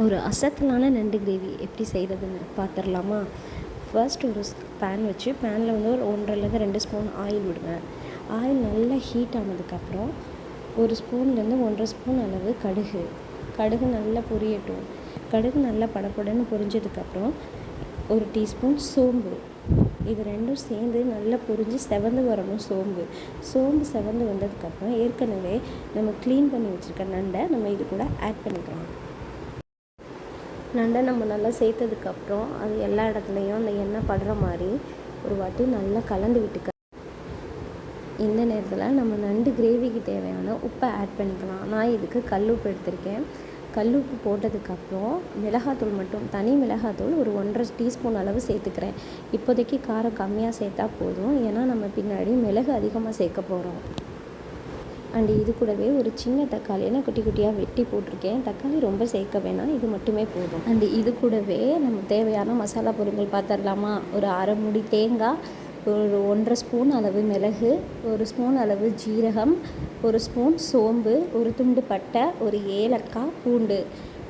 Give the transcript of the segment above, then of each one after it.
ஒரு அசத்தலான நண்டு கிரேவி எப்படி செய்கிறதுன்னு பார்த்துடலாமா ஃபர்ஸ்ட் ஒரு பேன் வச்சு பேனில் வந்து ஒரு ஒன்றரைலேருந்து ரெண்டு ஸ்பூன் ஆயில் விடுங்க. ஆயில் நல்லா ஹீட் ஆனதுக்கப்புறம் ஒரு ஸ்பூன்லேருந்து ஒன்றரை ஸ்பூன் அளவு கடுகு. கடுகு நல்லா பொரியட்டும். கடுகு நல்லா படப்படன்னு பொரிஞ்சதுக்கப்புறம் ஒரு டீஸ்பூன் சோம்பு. இது ரெண்டும் சேர்ந்து நல்லா பொரிஞ்சு செவந்து வரணும் சோம்பு. சோம்பு செவந்து வந்ததுக்கப்புறம் ஏற்கனவே நம்ம க்ளீன் பண்ணி வச்சுருக்க நண்டை நம்ம இது கூட ஆட் பண்ணிக்கலாம். நண்டை நம்ம நல்லா சேர்த்ததுக்கப்புறம் அது எல்லா இடத்துலையும் அந்த எண்ணெய் படுற மாதிரி ஒரு வாட்டி நல்லா கலந்து விட்டுக்க. இந்த நேரத்தில் நம்ம நண்டு கிரேவிக்கு தேவையான உப்பை ஆட் பண்ணிக்கலாம். நான் இதுக்கு கல் உப்பு எடுத்திருக்கேன். கல் உப்பு போட்டதுக்கப்புறம் மிளகாத்தூள் மட்டும் தனி மிளகாத்தூள் ஒரு ஒன்றரை டீஸ்பூன் அளவு சேர்த்துக்கிறேன். இப்போதைக்கு காரம் கம்மியாக சேர்த்தா போதும். ஏன்னா நம்ம பின்னாடி மிளகு அதிகமாக சேர்க்க போகிறோம் அண்டு இது கூடவே ஒரு சின்ன தக்காளியை நான் குட்டி குட்டியாக வெட்டி போட்டிருக்கேன். தக்காளி ரொம்ப சேர்க்க வேணாம் இது மட்டுமே போதும். அண்ட் இது கூடவே நம்ம தேவையான மசாலா பொருட்கள் பார்த்துடலாமா ஒரு அரை முடி தேங்காய் ஒரு ஒன்றரை ஸ்பூன் அளவு மிளகு ஒரு ஸ்பூன் அளவு ஜீரகம் ஒரு ஸ்பூன் சோம்பு ஒரு துண்டு பட்டை ஒரு ஏலக்காய் பூண்டு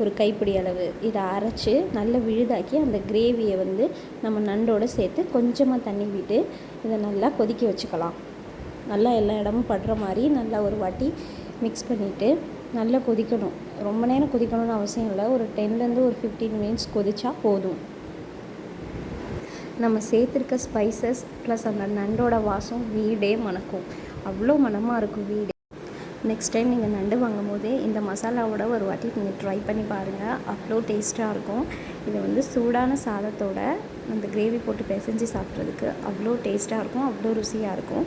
ஒரு கைப்பிடி அளவு. இதை அரைச்சி நல்லா விழுதாக்கி அந்த கிரேவியை வந்து நம்ம நண்டோடு சேர்த்து கொஞ்சமாக தண்ணி விட்டு இதை நல்லா கொதிக்க வச்சுக்கலாம். நல்லா எல்லா இடமும் படுற மாதிரி நல்லா ஒரு வாட்டி மிக்ஸ் பண்ணிவிட்டு நல்லா கொதிக்கணும். ரொம்ப நேரம் கொதிக்கணும்னு அவசியம் இல்லை. ஒரு டென்லேருந்து ஒரு ஃபிஃப்டீன் மினிட்ஸ் கொதிச்சா போதும். நம்ம சேர்த்துருக்க ஸ்பைசஸ் ப்ளஸ் அந்த நண்டோட வாசம் வீடே மணக்கும். அவ்வளோ மணமாக இருக்கும் வீடு. நெக்ஸ்ட் டைம் நீங்கள் நண்டு வாங்கும் போது இந்த மசாலாவோட ஒரு வாட்டி நீங்கள் ட்ரை பண்ணி பாருங்கள் அவ்வளோ டேஸ்ட்டாக இருக்கும். இதை வந்து சூடான சாதத்தோட அந்த கிரேவி போட்டு பிசைஞ்சு சாப்பிட்றதுக்கு அவ்வளோ டேஸ்ட்டாக இருக்கும். அவ்வளோ ருசியாக இருக்கும்.